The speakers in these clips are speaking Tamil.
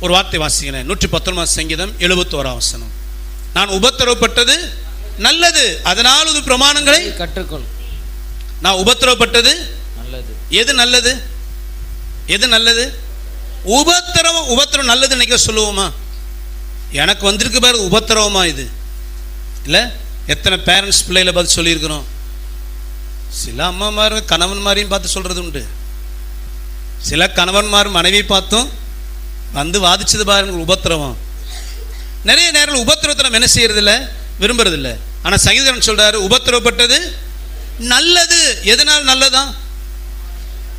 ஒரு வார்த்தை வாசிக்கிறேன் நூற்றி பத்தொன்பது சங்கீதம் எழுபத்தோராம் வசனம். நான் உபத்திரவப்பட்டது நல்லது அதனால் இது பிரமாணங்களை கற்றுக்கொள். நான் உபத்திரவப்பட்டது நல்லது. எது நல்லது? எது நல்லது? உபத்திரவம் உபத்திரவம் நல்லது நினைக்க சொல்லுவோமா? எனக்கு வந்திருக்கு பாரு உபத்திரவமா இது. இல்லை எத்தனை பேரண்ட்ஸ் பிள்ளைகளை பார்த்து சொல்லியிருக்கிறோம்? சில அம்மாமார் கணவன்மாரையும் பார்த்து சொல்றது உண்டு. சில கணவன்மார் மனைவி பார்த்தும் வந்து வாதிச்சது பாருங்க உபத்திரவம். நிறைய நேரங்கள் உபத்திரவத்தை நம்ம என்ன செய்யறது விரும்புறதில்ல. ஆனால் ஆனா சங்கீதன் சொல்றாரு உபத்திரவப்பட்டது நல்லது. எதனால் நல்லதா?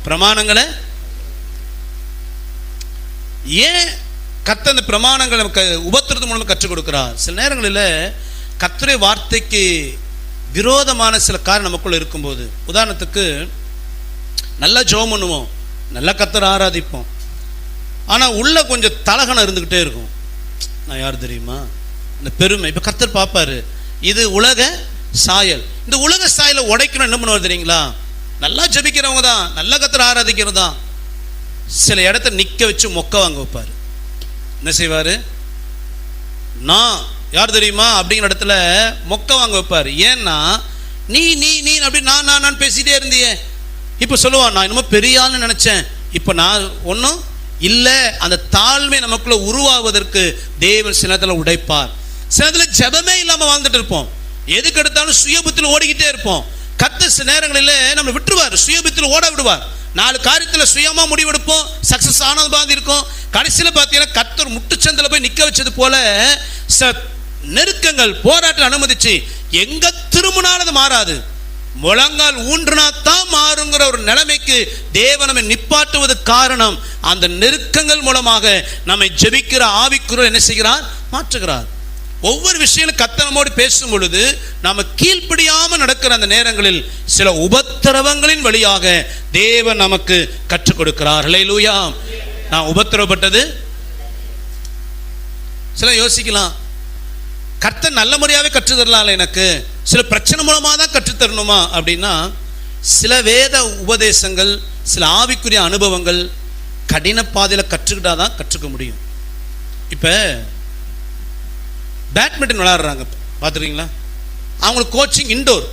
பிரமாணங்களை. ஏன் கத்த அந்த பிரமாணங்களை நமக்கு உபத்திரத்து மூலமா கற்றுக் கொடுக்கிறார்? சில நேரங்களில் கத்துரை வார்த்தைக்கு விரோதமான சில காரியம் நமக்குள்ள இருக்கும்போது உதாரணத்துக்கு நல்லா ஜோம் பண்ணுவோம். நல்லா கத்தரை ஆராதிப்போம். ஆனால் உள்ள கொஞ்சம் தலகணம் இருந்துக்கிட்டே இருக்கும். நான் யார் தெரியுமா? இந்த பெருமை. இப்போ கர்த்தர் பார்ப்பாரு. இது உலக சாயல். இந்த உலக சாயலை உடைக்கணும் என்ன பண்ணுவார் தெரியுங்களா? நல்லா ஜெபிக்கிறவங்க தான். நல்லா கத்தர் ஆராதிக்கிறது தான். சில இடத்த நிற்க வச்சு மொக்க வாங்க வைப்பார். என்ன செய்வார்? நான் யார் தெரியுமா? அப்படிங்கிற இடத்துல மொக்க வாங்க வைப்பார். ஏன்னா நீ நீ நீ அப்படி நான் நான் நான் பேசிட்டே இருந்தியே. இப்போ சொல்லுவான் நான் இன்னமும் பெரிய ஆள்னு நினச்சேன். இப்போ நான் ஒன்றும் இல்லை அந்த தாழ்மை நமக்குள்ள உருவாவதற்கு தேவன் சிலத்தில் உடைப்பார். சிலத்தில் ஜபமே இல்லாமல் வாழ்ந்துட்டு இருப்போம். எதுக்கு எடுத்தாலும் சுயபுத்தில் ஓடிக்கிட்டே இருப்போம். கத்த சில நேரங்களில் நம்மளை விட்டுருவார். சுயபுத்தில் ஓட விடுவார். நாலு காரியத்தில் சுயமாக முடிவெடுப்போம். சக்ஸஸ் ஆனது மாதிரி இருக்கும். கடைசியில் பார்த்தீங்கன்னா கத்தர் முட்டுச்சந்தில் போய் நிற்க வச்சது போல ச நெருக்கங்கள் போராட்டம் அனுமதிச்சு எங்கே திரும்பினாலும் மாறாது. முழங்கால் ஊன்றுனா தான் நிலைமைக்கு தேவனமை நிப்பாட்டுவது காரணம். அந்த நெருக்கங்கள் மூலமாக நம்மை ஜெபிக்கிற ஆவிக்குறர் என்ன செய்கிறார்? மாற்றுகிறார். ஒவ்வொரு விஷயம் கத்தனமோடு பேசும் பொழுது நாம கீழ்ப்படியாமல் நடக்கிற அந்த நேரங்களில் சில உபத்திரவங்களின் வழியாக தேவன் நமக்கு கற்றுக் கொடுக்கிறார். லூயா நான் உபத்திரவப்பட்டது? சில யோசிக்கலாம். கர்த்தர் நல்ல முறையாகவே கற்றுத்தரலாம் எனக்கு. சில பிரச்சனை மூலமாக தான் கற்றுத்தரணுமா அப்படின்னா சில வேத உபதேசங்கள் சில ஆவிக்குரிய அனுபவங்கள் கடின பாதையில் கற்றுக்கிட்டா தான் கற்றுக்க முடியும். இப்போ பேட்மிண்டன் விளாடுறாங்க பார்த்துருக்கீங்களா? அவங்களுக்கு கோச்சிங் இன்டோர்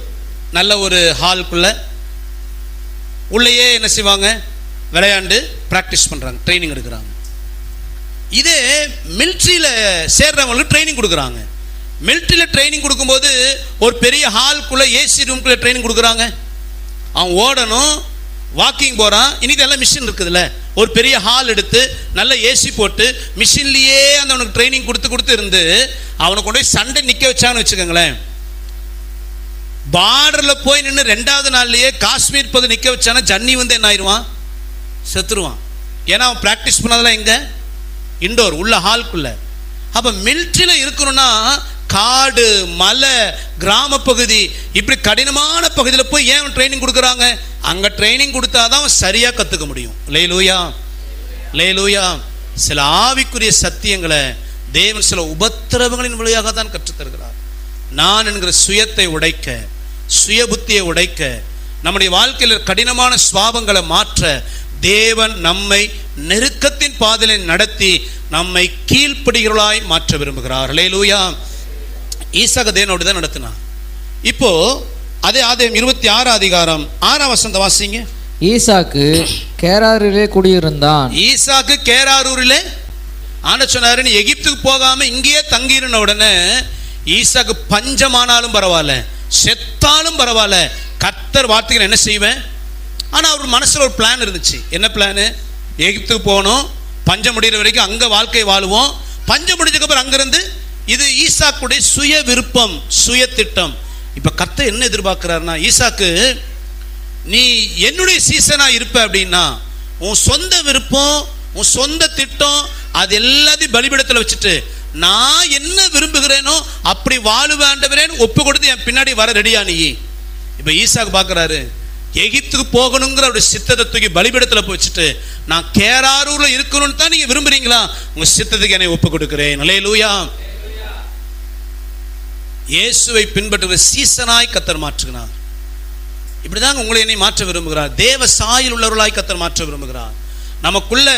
நல்ல ஒரு ஹால்குள்ளே உள்ளேயே என்ன செய்வாங்க? விளையாண்டு ப்ராக்டிஸ் பண்ணுறாங்க ட்ரைனிங் எடுக்கிறாங்க. இதே மிலிட்ரியில் சேர்றவங்களுக்கு ட்ரைனிங் கொடுக்குறாங்க. மிலிட்ரியில் ட்ரைனிங் கொடுக்கும்போது ஒரு பெரிய ஹால்குள்ளே ஏசி ரூம்குள்ளே ட்ரைனிங் கொடுக்குறாங்க. அவன் ஓடணும் வாக்கிங் போகிறான் இன்னைக்கு எல்லாம் மிஷின் இருக்குதுல்ல. ஒரு பெரிய ஹால் எடுத்து நல்ல ஏசி போட்டு மிஷின்லேயே அந்த அவனுக்கு ட்ரைனிங் கொடுத்து கொடுத்து இருந்து அவனை கொண்டு போய் சண்டை நிற்க வச்சான்னு வச்சுக்கோங்களேன். பார்டரில் போய் நின்று ரெண்டாவது நாள்லேயே காஷ்மீர் போது நிற்க வச்சானா ஜன்னி வந்து என்ன ஆயிடுவான் செத்துருவான். ஏன்னா அவன் ப்ராக்டிஸ் பண்ணதெல்லாம் எங்கே? இண்டோர் உள்ள ஹால்குள்ளே அப்போ மிலிட்ரியில் இருக்கணும்னா காடு மலை கிராம பகுதி இப்படி கடினமான பகுதியில் போய் ஏன் ட்ரைனிங் கொடுக்குறாங்க? அங்கே ட்ரைனிங் கொடுத்தா தான் சரியாக கற்றுக்க முடியும். லேலூயா லேலூயா சில ஆவிக்குரிய சத்தியங்களை தேவன் சில உபத்திரவங்களின் வழியாக தான் கற்றுத்தருகிறார் நான் என்கிற சுயத்தை உடைக்க சுய புத்தியை உடைக்க நம்முடைய வாழ்க்கையில் கடினமான சுவாபங்களை மாற்ற தேவன் நம்மை நெருக்கத்தின் பாதலை நடத்தி நம்மை கீழ்ப்படுகிறவளாய் மாற்ற விரும்புகிறார். லேலூயா ஈசாக தேவனோடு தான் நடத்தினார் இப்போ அதே ஆதாயம் இருபத்தி ஆறு அதிகாரம் ஆறாம் வசந்த வாசிங்க. ஈசாக்கு கேராரிலே குடியிருந்தான். ஈசாக்கு கேராரூரிலே ஆண்ட சொன்னாரு நீ எகிப்துக்கு போகாம இங்கேயே தங்கியிருந்த உடனே ஈசாக்கு பஞ்சமானாலும் பரவாயில்ல செத்தாலும் பரவாயில்ல. கத்தர் வார்த்தைகள் என்ன செய்வேன்? ஆனா அவர் மனசுல ஒரு பிளான் இருந்துச்சு. என்ன பிளானு எகிப்துக்கு போகணும் பஞ்சம் முடிகிற வரைக்கும் அங்க வாழ்க்கை வாழுவோம். பஞ்சம் முடிஞ்சதுக்கப்புறம் அங்கிருந்து இது ஈசாக்குடைய சுய விருப்பம் சுய திட்டம். இப்ப கத்த என்ன எதிர்பார்க்கிறாருன்னா ஈசாக்கு நீ என்னுடைய சீசனா இருப்ப அப்படின்னா உன் சொந்த விருப்பம் உன் சொந்த திட்டம் அது எல்லாத்தையும் பலிபீடத்தில் வச்சுட்டு நான் என்ன விரும்புகிறேனோ அப்படி வாழ வேண்டவரேன்னு ஒப்பு கொடுத்து என் பின்னாடி வர ரெடியா நீ. இப்போ ஈசாக்கு பார்க்குறாரு எகிப்துக்கு போகணுங்கிற ஒரு சித்தத்தை தூக்கி பலிபீடத்தில் வச்சுட்டு நான் கேராரூரில் இருக்கணும்னு தான் நீங்கள் விரும்புறீங்களா? உங்கள் சித்தத்துக்கு என்னை ஒப்பு கொடுக்குறேன் நிலையிலூயா லூயா இயேசுவை பின்பற்றுகிற சீசனாய் கத்தர் மாற்றுகிறார். இப்படிதாங்க உங்களை என்னை மாற்ற விரும்புகிறார். தேவ சாயில் உள்ளவர்களாய் கத்தர் மாற்ற விரும்புகிறார். நமக்குள்ள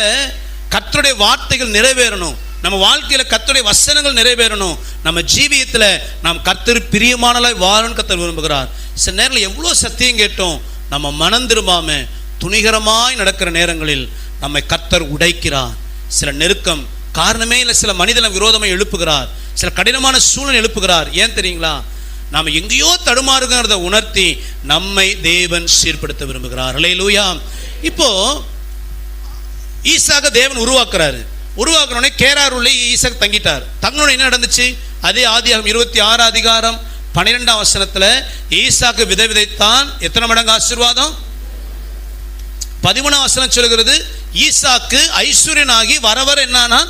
கத்தருடைய வார்த்தைகள் நிறைவேறணும். நம்ம வாழ்க்கையில கத்தருடைய வசனங்கள் நிறைவேறணும். நம்ம ஜீவியத்தில் நாம் கத்தர் பிரியமானலாய் வாழணும் கத்தர் விரும்புகிறார். சில நேரத்தில் எவ்வளோ சத்தியம் கேட்டோம். நம்ம மனம் திரும்பாம துணிகரமாய் நடக்கிற நேரங்களில் நம்மை கத்தர் உடைக்கிறார். சில நெருக்கம் காரணமே இல்லை சில மனிதன விரோதமை எழுப்புகிறார். சில கடினமான சூழ்நிலை எழுப்புகிறார். ஏன் தெரியுங்களா? நாம் எங்கேயோ தடுமாறுகிறத உணர்த்தி நம்மை தேவன் சீர்படுத்த விரும்புகிறார். அல்லேலூயா இப்போ ஈசாக தேவன் உருவாக்குறாரு. உருவாக்குனோடனே கேராருள்ளே ஈசாக் தங்கிட்டார். தங்கனோட என்ன நடந்துச்சு? அதே ஆதியாகம் இருபத்தி ஆறு அதிகாரம் பன்னிரெண்டாம் வசனத்தில் ஈசாக்கு விதை விதைத்தான். எத்தனை மடங்கு ஆசீர்வாதம்? பதிமூணாம் வசனம் சொல்கிறது ஈசாக்கு ஐஸ்வர்யனாகி வர வர என்னானா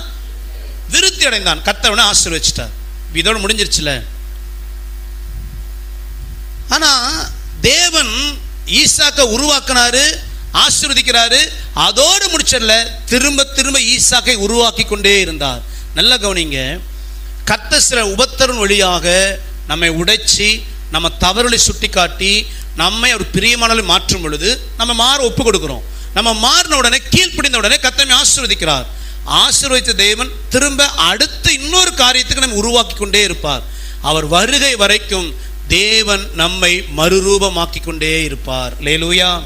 விருத்தி அடைந்தான். கத்தவனை ஆசீர்வச்சிட்டார். இதோடு முடிஞ்சிருச்சுல? ஆனா தேவன் ஈசாக்க உருவாக்குனாரு ஆசீர்வதிக்கிறாரு அதோடு முடிச்சல திரும்ப திரும்ப ஈசாக்கை உருவாக்கி கொண்டே இருந்தார். நல்ல கவனிங்க. கத்த சில உபத்தரன் வழியாக நம்மை உடைச்சி நம்ம தவறுகளை சுட்டி காட்டி நம்மை ஒரு பிரியமானலை மாற்றும் பொழுது நம்ம மாற ஒப்பு கொடுக்கிறோம் நம்ம மாறின உடனே கீழ்ப்பிடிந்த உடனே கத்தமை ஆசீர்வதிக்கிறார். ஆசீர்வதித்த தேவன் திரும்ப அடுத்த இன்னொரு காரியத்துக்கு நம்ம உருவாக்கி கொண்டே இருப்பார். அவர் வருகை வரைக்கும் தேவன் நம்மை மறுரூபமாக்கி கொண்டே இருப்பார். லேலூயா